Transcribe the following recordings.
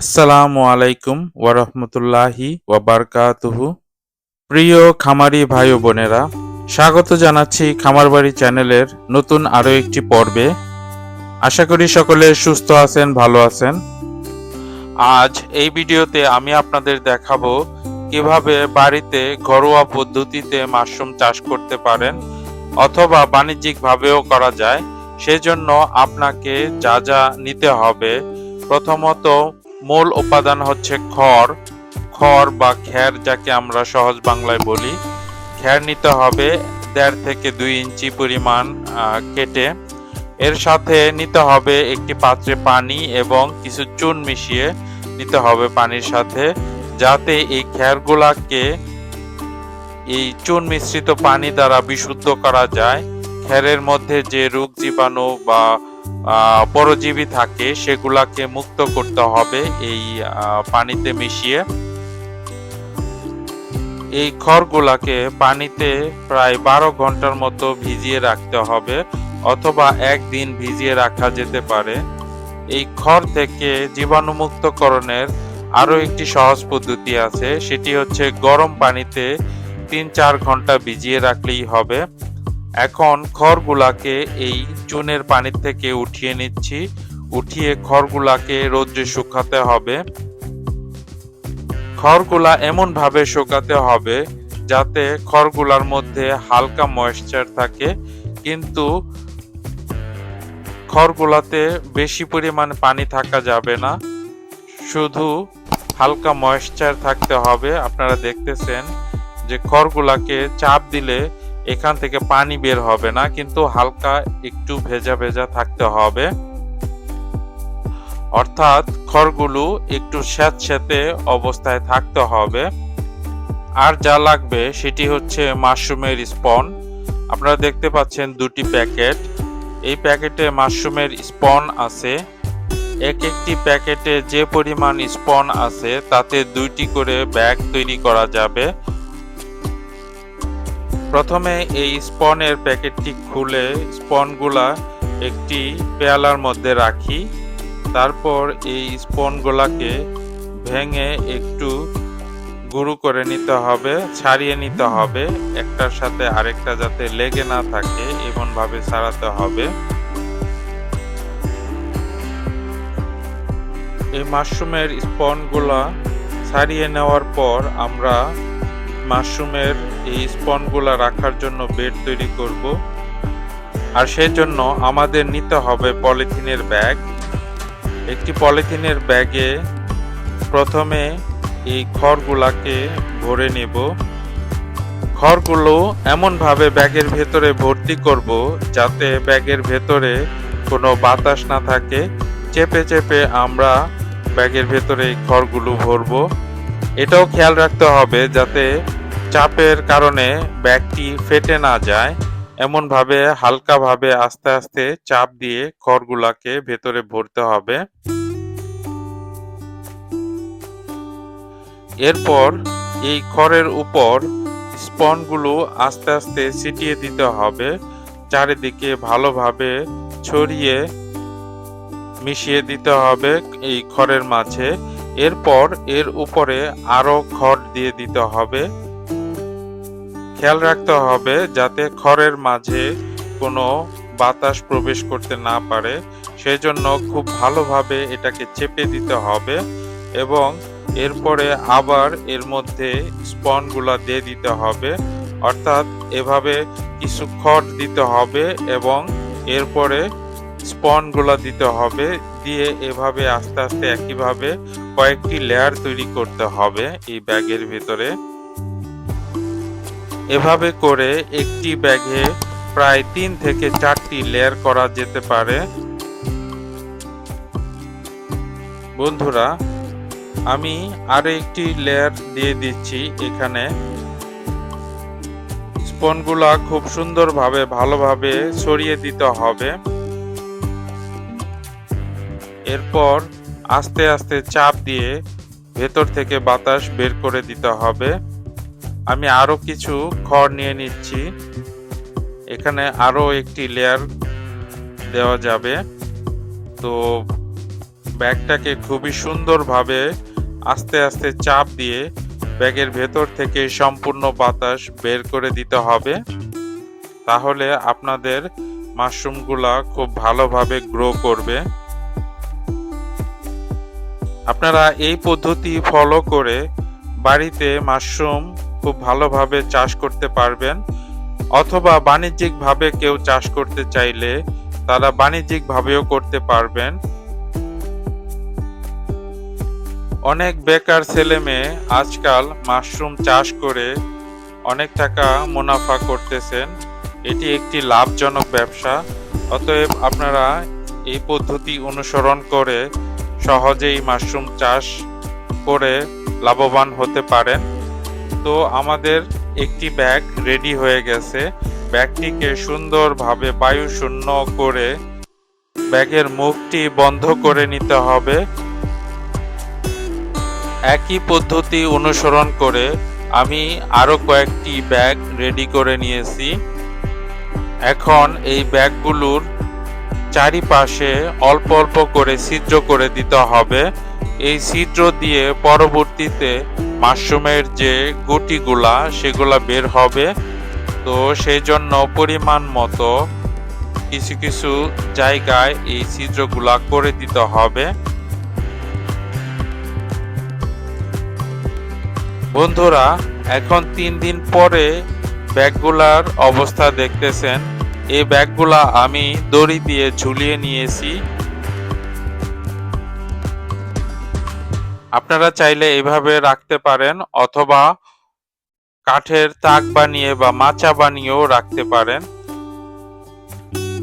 আসসালামু আলাইকুম ওয়ারহমতুল্লাহি ওয়াবারকাতুহু। প্রিয় খামারি ভাই বোনেরা, স্বাগত জানাচ্ছি খামারবাড়ি চ্যানেলের নতুন আরও একটি পর্বে। আশা করি সকলে সুস্থ আছেন, ভালো আছেন। আজ এই ভিডিওতে আমি আপনাদের দেখাবো কীভাবে বাড়িতে ঘরোয়া পদ্ধতিতে মাশরুম চাষ করতে পারেন অথবা বাণিজ্যিকভাবেও করা যায়। সেজন্য আপনাকে যা যা নিতে হবে, প্রথমত মূল উপাদান হচ্ছে খড়। খড় বা খ্যার যাকে আমরা সহজ বাংলায় বলি। খ্যার নিতে হবে দেড় থেকে দুই ইঞ্চি পরিমাণ কেটে। এর সাথে নিতে হবে একটি পাত্রে পানি এবং কিছু চুন মিশিয়ে নিতে হবে পানির সাথে, যাতে এই খ্যারগুলাকে এই চুন মিশ্রিত পানি দ্বারা বিশুদ্ধ করা যায়। খ্যারের মধ্যে যে রোগ জীবাণু বা পরজীবী থাকে, সেগুলাকে মুক্ত করতে হবে এই পানিতে মিশিয়ে। এই খড়গুলাকে পানিতে প্রায় বারো ঘণ্টার মতো ভিজিয়ে রাখতে হবে, অথবা একদিন ভিজিয়ে রাখা যেতে পারে। এই খড় থেকে জীবাণুমুক্তকরণের আরও একটি সহজ পদ্ধতি আছে, সেটি হচ্ছে গরম পানিতে তিন চার ঘণ্টা ভিজিয়ে রাখলেই হবে। এখন খড়গুলাকে এই চুনের পানি থেকে উঠিয়ে নিচ্ছি। উঠিয়ে খড়গুলাকে রোদ্রে শুকাতে হবে। খড়গুলা এমন ভাবে শুকাতে হবে যাতে খড়গুলার মধ্যে হালকা ময়েশ্চার থাকে। কিন্তু খড়গুলাতে বেশি পরিমাণ পানি থাকা যাবে না। শুধু হালকা ময়েশ্চার থাকতে হবে। আপনারা দেখতেছেন যে খড়গুলাকে চাপ দিলে এখান থেকে পানি বের হবে না, কিন্তু হালকা একটু ভেজা ভেজা থাকতে হবে। অর্থাৎ খড়গুলো একটু স্যাঁতস্যাঁতে অবস্থায় থাকতে হবে। আর যা লাগবে সেটি হচ্ছে মাশরুমের স্পন। আপনারা দেখতে পাচ্ছেন দুটি প্যাকেট। এই প্যাকেটে মাশরুমের স্পন আছে। এক একটি প্যাকেটে যে পরিমাণ স্পন আছে, তাতে দুইটি করে ব্যাগ তৈরি করা যাবে। প্রথমে এই স্পনের প্যাকেটটি খুলে স্পনগুলা একটি পেয়ালার মধ্যে রাখি, তারপর এই স্পনগুলাকে ভেঙে একটু গুঁড়ো করে নিতে হবে, ছাড়িয়ে নিতে হবে, একটার সাথে আরেকটা যাতে লেগে না থাকে, এমনভাবে ছাড়াতে হবে। এই মাশরুমের স্পনগুলা ছাড়িয়ে নেওয়ার পর আমরা মাশরুমের এই স্পনগুলা রাখার জন্য বেড তৈরি করব। আর সেজন্য আমাদের নিতে হবে পলিথিনের ব্যাগ। একটি পলিথিনের ব্যাগে প্রথমে এই খড়গুলাকে ভরে নেব। খড়গুলো এমনভাবে ব্যাগের ভেতরে ভর্তি করব যাতে ব্যাগের ভেতরে কোনো বাতাস না থাকে। চেপে চেপে আমরা ব্যাগের ভেতরে এই খড়গুলো ভরবো। এটাও খেয়াল রাখতে হবে যাতে চাপের কারণে ব্যাগটি ফেটে না যায়, এমনভাবে হালকাভাবে আস্তে আস্তে চাপ দিয়ে খড়গুলাকে ভেতরে ভরতে হবে। এরপর এই খড়ের উপর স্পনগুলো আস্তে আস্তে ছিটিয়ে দিতে হবে, চারিদিকে ভালোভাবে ছড়িয়ে মিশিয়ে দিতে হবে এই খড়ের মাঝে। এরপর এর উপরে আরও খড় দিয়ে দিতে হবে। খেয়াল রাখতে হবে যাতে খড়ের মাঝে কোনো বাতাস প্রবেশ করতে না পারে। সেজন্য খুব ভালোভাবে এটাকে চেপে দিতে হবে এবং এরপরে আবার এর মধ্যে স্পনগুলা দিয়ে দিতে হবে। অর্থাৎ এভাবে কিছু খড় দিতে হবে এবং এরপরে স্পনগুলা দিতে হবে। দিয়ে এভাবে আস্তে আস্তে একইভাবে কয়েকটি লেয়ার তৈরি করতে হবে এই ব্যাগের ভিতরে। এভাবে করে একটি ব্যাগে প্রায় তিন থেকে চারটি লেয়ার করা যেতে পারে। বন্ধুরা, আমি আরও একটি লেয়ার দিয়ে দিচ্ছি এখানে। স্পনগুলা খুব সুন্দরভাবে, ভালোভাবে ছড়িয়ে দিতে হবে। এরপর আস্তে আস্তে চাপ দিয়ে ভেতর থেকে বাতাস বের করে দিতে হবে। আমি আরও কিছু খড় নিয়ে নিচ্ছি। এখানে আরও একটি লেয়ার দেওয়া যাবে। তো ব্যাগটাকে খুবই সুন্দরভাবে আস্তে আস্তে চাপ দিয়ে ব্যাগের ভেতর থেকে সম্পূর্ণ বাতাস বের করে দিতে হবে। তাহলে আপনাদের মাশরুমগুলা খুব ভালোভাবে গ্রো করবে। আপনারা এই পদ্ধতি ফলো করে বাড়িতে মাশরুম খুব ভালোভাবে চাষ করতে পারবেন। অথবা বাণিজ্যিকভাবে কেউ চাষ করতে চাইলে তারা বাণিজ্যিকভাবেও করতে পারবেন। অনেক বেকার ছেলে মেয়ে আজকাল মাশরুম চাষ করে অনেক টাকা মুনাফা করতেছেন। এটি একটি লাভজনক ব্যবসা। অতএব আপনারা এই পদ্ধতি অনুসরণ করে সহজেই মাশরুম চাষ করে লাভবান হতে পারেন। তো আমাদের একটি ব্যাগ রেডি হয়ে গেছে। ব্যাগটিকে সুন্দরভাবে বায়ু শূন্য করে ব্যাগের মুখটি বন্ধ করে নিতে হবে। একই পদ্ধতি অনুসরণ করে আমি আরও কয়েকটি ব্যাগ রেডি করে নিয়েছি। এখন এই ব্যাগগুলোর চারিপাশে অল্প অল্প করে ছিদ্র করে দিতে হবে। এই ছিদ্র দিয়ে পরবর্তীতে মাশরুমের যে গুটিগুলা, সেগুলা বের হবে। তো সেই জন্য পরিমাণ মতো কিছু কিছু জায়গায় এই ছিদ্রগুলা করে দিতে হবে। বন্ধুরা, এখন তিন দিন পরে ব্যাগগুলার অবস্থা দেখতেছেন। এই ব্যাগগুলা আমি দড়ি দিয়ে ঝুলিয়ে নিয়েছি। আপনারা চাইলে এভাবে রাখতে পারেন, অথবা কাঠের তাক বানিয়ে বা মাচা বানিয়েও রাখতে পারেন।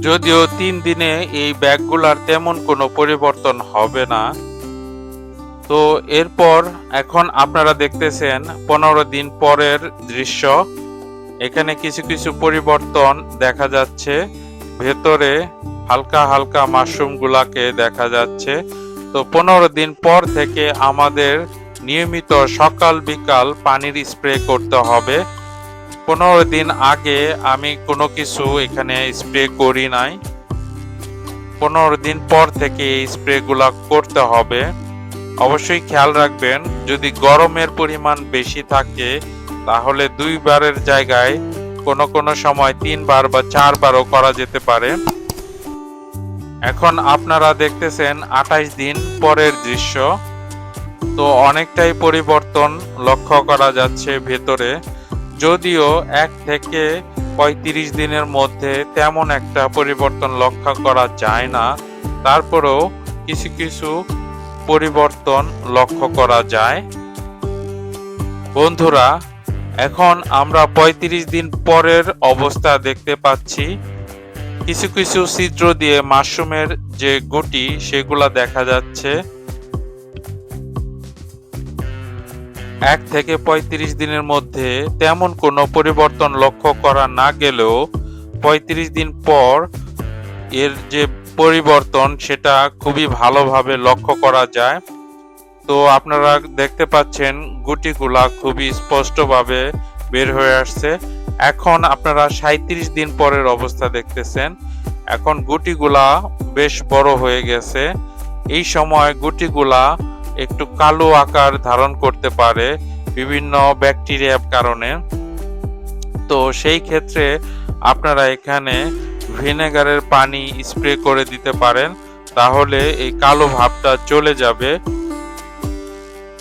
যদিও তিন দিনে এই ব্যাগগুলার তেমন কোনো পরিবর্তন হবে না। তো এরপর এখন আপনারা দেখতেছেন পনেরো দিন পরের দৃশ্য। এখানে কিছু কিছু পরিবর্তন দেখা যাচ্ছে। ভেতরে হালকা হালকা মাশরুম গুলাকে দেখা যাচ্ছে। তো পনেরো দিন পর থেকে আমাদের নিয়মিত সকাল বিকাল পানির স্প্রে করতে হবে। পনেরো দিন আগে আমি কোনো কিছু এখানে স্প্রে করি নাই। পনেরো দিন পর থেকে এই স্প্রেগুলা করতে হবে। অবশ্যই খেয়াল রাখবেন, যদি গরমের পরিমাণ বেশি থাকে, তাহলে দুইবারের জায়গায় কোনো কোনো সময় তিনবার বা চারবারও করা যেতে পারে। এখন আপনারা দেখতেছেন আঠাইশ দিন পরের দৃশ্য। তো অনেকটাই পরিবর্তন লক্ষ্য করা যাচ্ছে ভেতরে। যদিও এক থেকে পঁয়ত্রিশ দিনের মধ্যে তেমন একটা পরিবর্তন লক্ষ্য করা যায় না, তারপরেও কিছু কিছু পরিবর্তন লক্ষ্য করা যায়। বন্ধুরা, এখন আমরা ৩৫ দিন পরের অবস্থা দেখতে পাচ্ছি। কিছু কিছু ছিদ্র দিয়ে মাশরুমের যে গুটি, সেগুলা দেখা যাচ্ছে। এক থেকে ৩৫ দিনের মধ্যে তেমন কোনো পরিবর্তন লক্ষ্য করা না গেলেও ৩৫ দিন পর এর যে পরিবর্তন, সেটা খুবই ভালোভাবে লক্ষ্য করা যায়। তো আপনারা দেখতে পাচ্ছেন, গুটিগুলা খুবই স্পষ্টভাবে বের হয়ে আসছে। এখন আপনারা সাঁত্রিশ দিন পরের অবস্থা দেখতেছেন। এখন গুটিগুলা বেশ বড় হয়ে গেছে। এই সময় গুটিগুলা একটু কালো আকার ধারণ করতে পারে বিভিন্ন ব্যাকটেরিয়ার কারণে। তো সেই ক্ষেত্রে আপনারা এখানে ভিনেগারের পানি স্প্রে করে দিতে পারেন, তাহলে এই কালো ভাবটা চলে যাবে।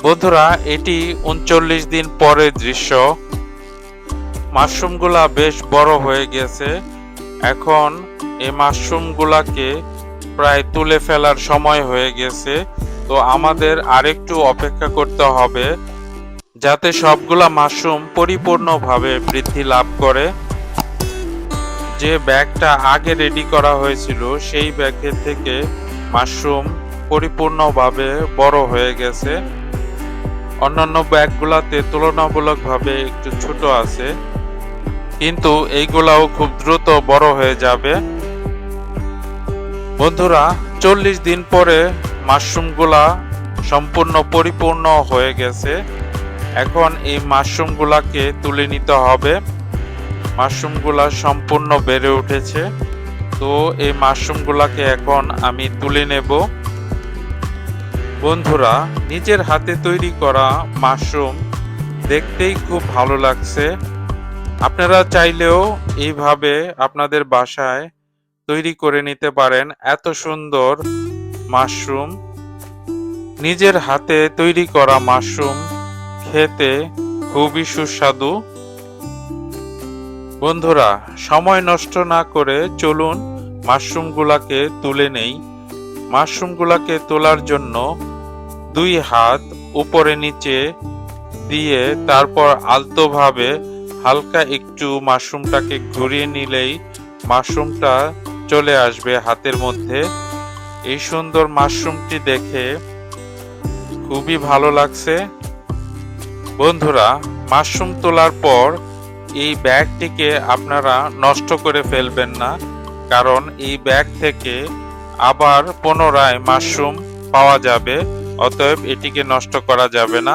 বন্ধুরা, এটি উনচল্লিশ দিন পরের দৃশ্য। মাশরুমগুলা বেশ বড় হয়ে গেছে। এখন এই মাশরুমগুলাকে প্রায় তুলে ফেলার সময় হয়ে গেছে। তো আমাদের আরেকটু অপেক্ষা করতে হবে, যাতে সবগুলা মাশরুম পরিপূর্ণভাবে বৃদ্ধি লাভ করে। যে ব্যাগটা আগে রেডি করা হয়েছিল, সেই ব্যাগের থেকে মাশরুম পরিপূর্ণভাবে বড় হয়ে গেছে। অন্যান্য ব্যাগগুলাতে তুলনামূলকভাবে একটু ছোট আছে। কিন্তু এইগুলাও খুব দ্রুত বড় হয়ে যাবে। বন্ধুরা, চল্লিশ দিন পরে মাশরুমগুলা সম্পূর্ণ পরিপূর্ণ হয়ে গেছে। এখন এই মাশরুমগুলাকে তুলে নিতে হবে। মাশরুমগুলা সম্পূর্ণ বেড়ে উঠেছে। তো এই মাশরুমগুলাকে এখন আমি তুলে নেব। বন্ধুরা, নিজের হাতে তৈরি করা মাশরুম দেখতেই খুব ভালো লাগছে। আপনারা চাইলেও এইভাবে আপনাদের বাসায় তৈরি করে নিতে পারেন এত সুন্দর মাশরুম। নিজের হাতে তৈরি করা মাশরুম খেতে খুবই সুস্বাদু। বন্ধুরা, সময় নষ্ট না করে চলুন মাশরুমগুলাকে তুলে নেই। মাশরুমগুলাকে তোলার জন্য দুই হাত উপরে নিচে দিয়ে তারপর আলতোভাবে হালকা একটু মাশরুমটাকে ঘুরিয়ে নিলেই মাশরুমটা চলে আসবে হাতের মধ্যে। এই সুন্দর মাশরুমটি দেখে খুবই ভালো লাগছে। বন্ধুরা, মাশরুম তোলার পর এই ব্যাগটিকে আপনারা নষ্ট করে ফেলবেন না, কারণ এই ব্যাগ থেকে আবার পুনরায় মাশরুম পাওয়া যাবে, অতএব এটিকে নষ্ট করা যাবে না।